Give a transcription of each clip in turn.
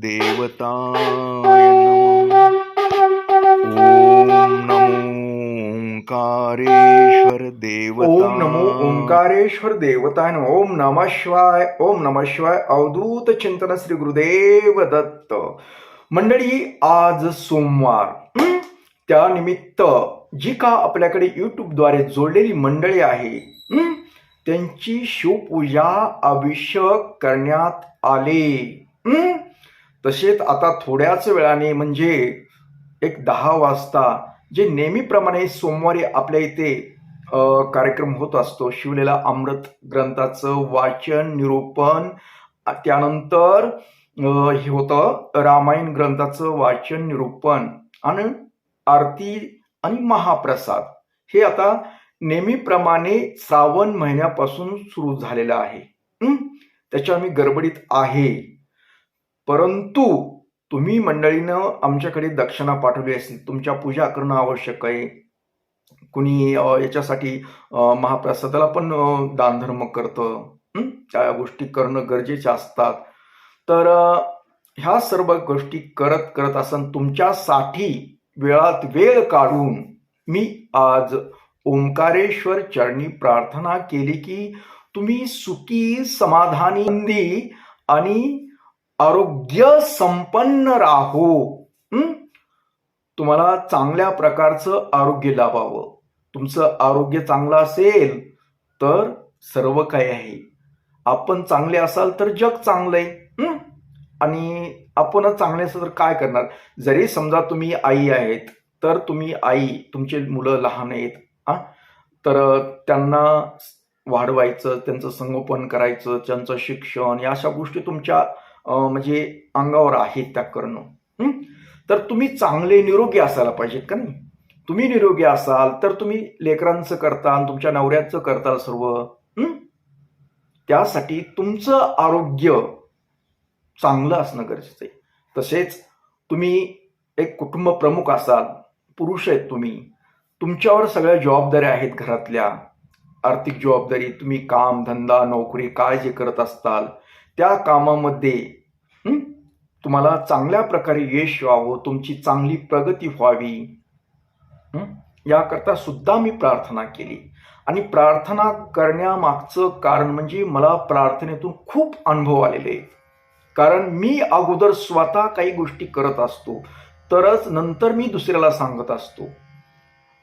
देवताय ओम नमो ओंकारेश्वर देवता ओम नमो ओंकारेश्वर देवताय ओम नमः शिवाय ओम नमः शिवाय अवधूत चिंतन श्री गुरुदेव दत्त। मंडळी आज सोमवार. त्यानिमित्त जी का आपल्याकडे युट्यूबद्वारे जोडलेली मंडळी आहे त्यांची शिवपूजा अभिषेक करण्यात आले तसेच आता थोड्याच वेळाने म्हणजे एक दहा वाजता जे नेहमीप्रमाणे सोमवारी आपल्या इथे कार्यक्रम होत असतो शिवलेला अमृत ग्रंथाचं वाचन निरूपण त्यानंतर हे होतं रामायण ग्रंथाचं वाचन निरूपण आणि आरती आणि महाप्रसाद. हे आता नेहमीप्रमाणे श्रावण महिन्यापासून सुरू झालेलं आहे. त्याच्या मी गडबडीत आहे. परंतु तुम्ही मंडळीनं आमच्याकडे दक्षिणा पाठवली असेल तुमच्या पूजा करणं आवश्यक आहे. कुणी याच्यासाठी महाप्रसादाला पण दानधर्म करतं त्या गोष्टी करणं गरजेच्या असतात. तर ह्या सर्व गोष्टी करत करत असं तुमच्यासाठी वेळात वेळ काढून मी आज ओंकारेश्वर चरणी प्रार्थना केली की तुम्ही सुखी समाधानी आणि आरोग्य संपन्न राहो. तुम्हाला चांगल्या प्रकारचं आरोग्य लाभावं. तुमचं आरोग्य चांगलं असेल तर सर्व काही आहे. आपण चांगले असाल तर जग चांगलं आहे आणि आपणच चांगले असाल तर काय करणार? जरी समजा तुम्ही आई आहेत तर तुम्ही आई तुमचे मुलं लहान आहेत हा? तर त्यांना वाढवायचं त्यांचं संगोपन करायचं त्यांचं शिक्षण या अशा गोष्टी तुमच्या म्हणजे अंगावर आहेत त्या करणं. तर तुम्ही चांगले निरोगी असायला पाहिजेत का नाही? तुम्ही निरोगी असाल तर तुम्ही लेकरांचं करताल तुमच्या नवऱ्याचं करताल सर्व. त्यासाठी तुमचं आरोग्य चांगलं असणं गरजेचं आहे. तसेच तुम्ही एक कुटुंब प्रमुख असाल पुरुष आहेत तुम्ही तुमच्यावर सगळ्या जबाबदाऱ्या आहेत घरातल्या. आर्थिक जबाबदारी तुम्ही काम धंदा नोकरी काय जे करत असताल त्या कामामध्ये तुम्हाला चांगल्या प्रकारे यश व्हावं तुमची चांगली प्रगती व्हावी. याकरता सुद्धा मी प्रार्थना केली. आणि प्रार्थना करण्यामागचं कारण म्हणजे मला प्रार्थनेतून खूप अनुभव आलेले. आहेत कारण मी अगोदर स्वतः काही गोष्टी करत असतो. तरच नंतर मी दुसऱ्याला सांगत असतो.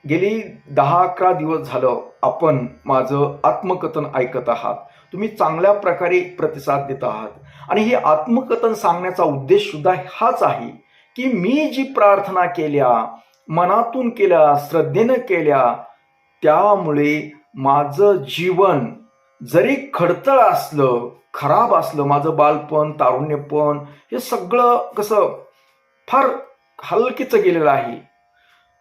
गेली दहा अकरा दिवस झालं आपण माझं आत्मकथन ऐकत आहात. तुम्ही चांगल्या प्रकारे प्रतिसाद देत आहात. आणि हे आत्मकथन सांगण्याचा उद्देश सुद्धा हाच आहे की मी जी प्रार्थना केल्या मनातून केल्या श्रद्धेनं केल्या त्यामुळे माझं जीवन जरी खडतळ असलं खराब असलं माझं बालपण तारुण्यपण हे सगळं कसं फार हलकीचं गेलेलं आहे.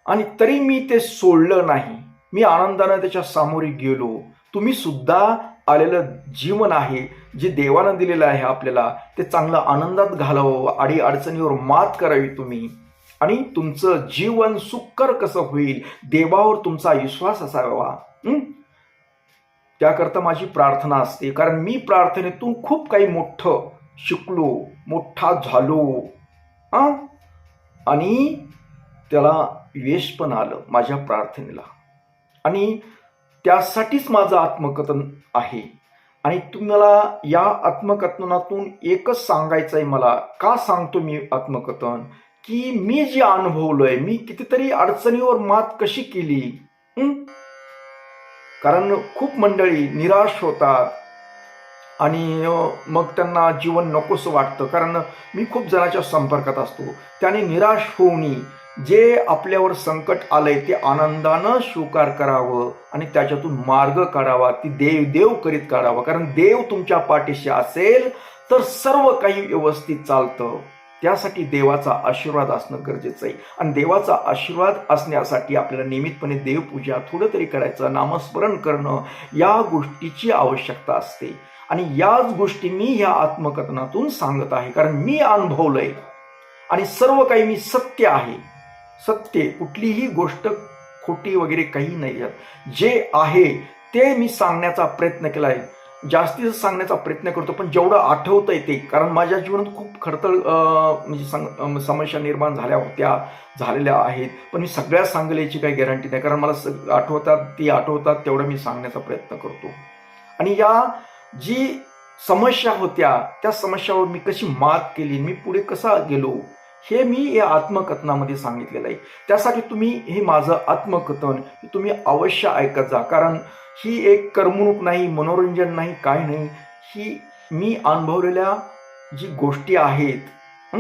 आणि तरी मी ते सोडलं नाही. मी आनंदानं त्याच्या सामोरे गेलो. तुम्ही सुद्धा आलेलं जीवन आहे जे देवानं दिलेलं आहे आपल्याला ते चांगलं आनंदात घालावं आडी अडचणीवर मात करावी तुम्ही. आणि तुमचं जीवन सुकर कसं होईल देवावर तुमचा विश्वास असावा. त्याकरता माझी प्रार्थना असते कारण मी प्रार्थनेतून खूप काही मोठं शिकलो मोठा झालो. आणि त्याला यश पण आलं माझ्या प्रार्थनेला. आणि त्यासाठीच माझं आत्मकथन आहे. आणि तुम्हाला या आत्मकथनातून एकच सांगायचं आहे मला. का सांगतो मी आत्मकथन? की मी जे अनुभवलंय मी कितीतरी अडचणीवर मात कशी केली? कारण खूप मंडळी निराश होतात. आणि मग त्यांना जीवन नकोसं वाटतं. कारण मी खूप जणाच्या संपर्कात असतो. त्याने निराश होऊ नये. जे आपल्यावर संकट आलंय ते आनंदानं स्वीकार करावं आणि त्याच्यातून मार्ग काढावा ती देव देव करीत काढावा. कारण देव तुमच्या पाठीशी असेल तर सर्व काही व्यवस्थित चालतं. त्यासाठी देवाचा आशीर्वाद असणं गरजेचं आहे. आणि देवाचा आशीर्वाद असण्यासाठी आपल्याला नियमितपणे देवपूजा थोडं तरी करायचं नामस्मरण करणं या गोष्टीची आवश्यकता असते. आणि याच गोष्टी मी ह्या आत्मकथनातून सांगत आहे. कारण मी अनुभवलंय. आणि सर्व काही मी सत्य आहे. सत्य कुठलीही गोष्ट खोटी वगैरे काही नाही आहेत जे आहे ते मी सांगण्याचा प्रयत्न केला आहे. जास्तीच सांगण्याचा प्रयत्न करतो पण जेवढं आठवतं येते कारण माझ्या जीवनात खूप खडतळ म्हणजे सांग समस्या निर्माण झाल्या होत्या झालेल्या आहेत. पण मी सगळ्या सांगेल याची काही गॅरंटी नाही. कारण मला सग आठवतात ती आठवतात तेवढं मी सांगण्याचा प्रयत्न करतो. आणि या जी समस्या होत्या त्या समस्यावर मी कशी मात केली मी पुढे कसा गेलो हे मी या आत्मकथनामध्ये सांगितलेलं आहे. त्यासाठी तुम्ही हे माझं आत्मकथन तुम्ही अवश्य ऐकत जा. कारण ही एक करमणूक नाही मनोरंजन नाही काय नाही. ही मी अनुभवलेल्या जी गोष्टी आहेत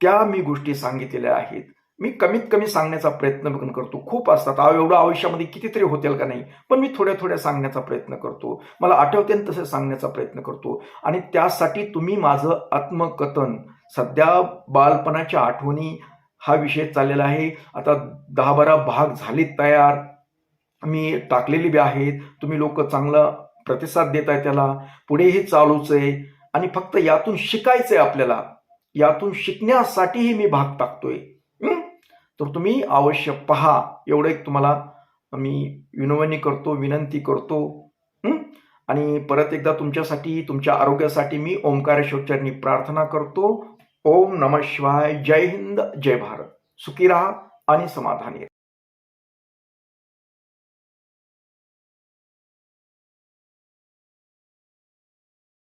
त्या मी गोष्टी सांगितलेल्या आहेत. मी कमीत कमी सांगण्याचा प्रयत्न पण करतो. खूप असतात. एवढं आयुष्यामध्ये कितीतरी होतील का नाही? पण मी थोड्या थोड्या सांगण्याचा प्रयत्न करतो. मला आठवते तसं सांगण्याचा प्रयत्न करतो. आणि त्यासाठी तुम्ही माझं आत्मकथन सध्या बालपणाच्या आठवणी हा विषय चाललेला आहे. आता दहा बारा भाग झालेत तयार. मी टाकलेली बी आहेत. तुम्ही लोक चांगला प्रतिसाद देत आहे त्याला. पुढेही चालूच आहे. आणि फक्त यातून शिकायचं आहे आपल्याला. यातून शिकण्यासाठीही मी भाग टाकतोय. तर तुम्ही अवश्य पहा. एवढं एक तुम्हाला मी विनवणी करतो विनंती करतो. आणि परत एकदा तुमच्यासाठी तुमच्या आरोग्यासाठी मी ओंकारेश्वरचरणी प्रार्थना करतो. ओम नम शिवाय. जय हिंद जय भारत. सुखी राहा आणि समाधानी